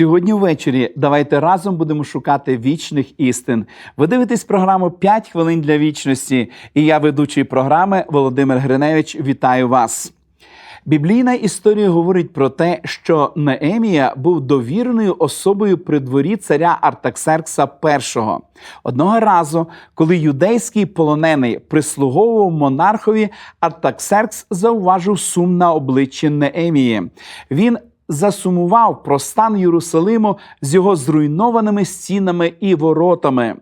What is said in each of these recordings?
Сьогодні ввечері давайте разом будемо шукати вічних істин. Ви дивитесь програму «5 хвилин для вічності. І я, ведучий програми Володимир Гриневич, вітаю вас. Біблійна історія говорить про те, що Неемія був довіреною особою при дворі царя Артаксеркса І. Одного разу, коли юдейський полонений прислуговував монархові, Артаксеркс зауважив сум на обличчі Неемії. Він засумував про стан Єрусалиму з його зруйнованими стінами і воротами.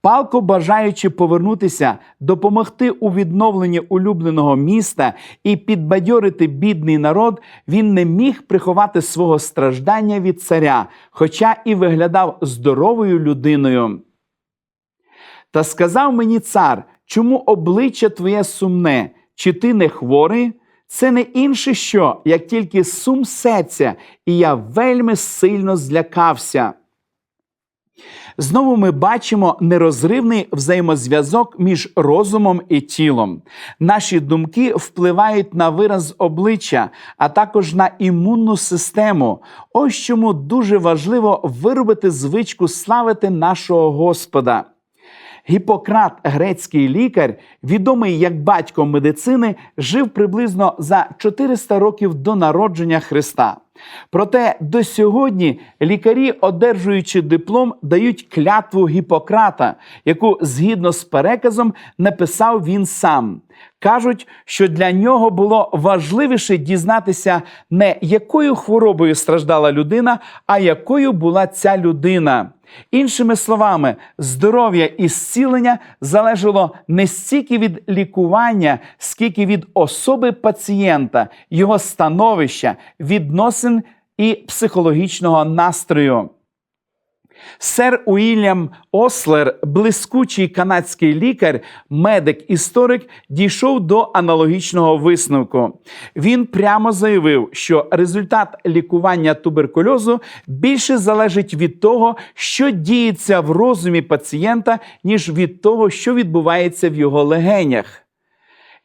Палко бажаючи повернутися, допомогти у відновленні улюбленого міста і підбадьорити бідний народ, він не міг приховати свого страждання від царя, хоча і виглядав здоровою людиною. Та сказав мені цар, чому обличчя твоє сумне, чи ти не хворий? Це не інше що, як тільки сум серця, і я вельми сильно злякався. Знову ми бачимо нерозривний взаємозв'язок між розумом і тілом. Наші думки впливають на вираз обличчя, а також на імунну систему. Ось чому дуже важливо виробити звичку славити нашого Господа. Гіппократ, грецький лікар, відомий як батько медицини, жив приблизно за 400 років до народження Христа. Проте до сьогодні лікарі, одержуючи диплом, дають клятву Гіппократа, яку згідно з переказом написав він сам. Кажуть, що для нього було важливіше дізнатися не якою хворобою страждала людина, а якою була ця людина. Іншими словами, здоров'я і зцілення залежало не стільки від лікування, скільки від особи пацієнта, його становища, відносин і психологічного настрою. Сер Уільям Ослер, блискучий канадський лікар, медик-історик, дійшов до аналогічного висновку. Він прямо заявив, що результат лікування туберкульозу більше залежить від того, що діється в розумі пацієнта, ніж від того, що відбувається в його легенях.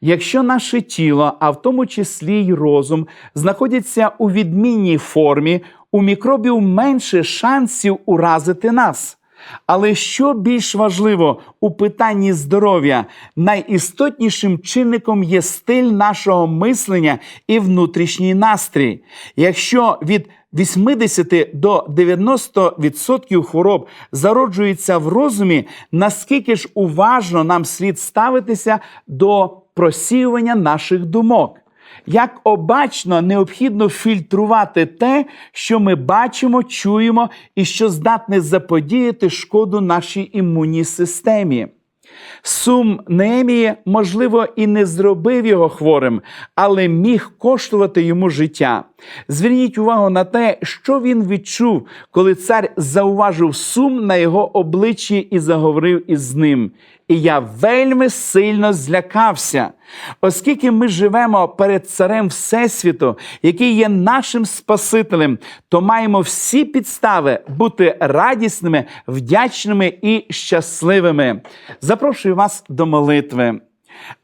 Якщо наше тіло, а в тому числі й розум, знаходяться у відмінній формі, у мікробів менше шансів уразити нас. Але що більш важливо у питанні здоров'я, найістотнішим чинником є стиль нашого мислення і внутрішній настрій. Якщо від 80 до 90% хвороб зароджується в розумі, наскільки ж уважно нам слід ставитися до просіювання наших думок? Як обачно необхідно фільтрувати те, що ми бачимо, чуємо і що здатне заподіяти шкоду нашій імунній системі. Сум Неемії, можливо, і не зробив його хворим, але міг коштувати йому життя. Зверніть увагу на те, що він відчув, коли цар зауважив сум на його обличчі і заговорив із ним. І я вельми сильно злякався, оскільки ми живемо перед царем Всесвіту, який є нашим Спасителем, то маємо всі підстави бути радісними, вдячними і щасливими. Запрошую вас до молитви.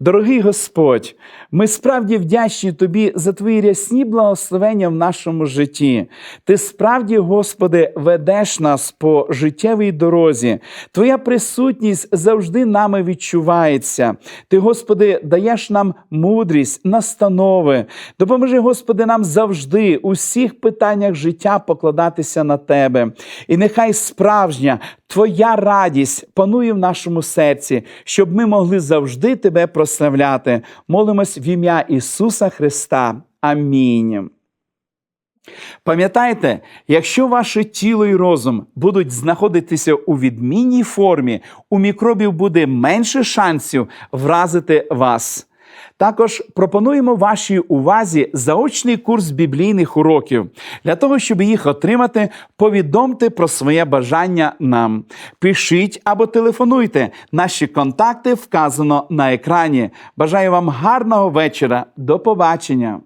Дорогий Господь, ми справді вдячні Тобі за Твої рясні благословення в нашому житті. Ти справді, Господи, ведеш нас по життєвій дорозі. Твоя присутність завжди нами відчувається. Ти, Господи, даєш нам мудрість, настанови. Допоможи, Господи, нам завжди у всіх питаннях життя покладатися на Тебе. І нехай справжня Твоя радість панує в нашому серці, щоб ми могли завжди Тебе прославляти. Молимось в ім'я Ісуса Христа. Амінь. Пам'ятайте, якщо ваше тіло і розум будуть знаходитися у відмінній формі, у мікробів буде менше шансів вразити вас. Також пропонуємо вашій увазі заочний курс біблійних уроків. Для того, щоб їх отримати, повідомте про своє бажання нам. Пишіть або телефонуйте. Наші контакти вказано на екрані. Бажаю вам гарного вечора. До побачення!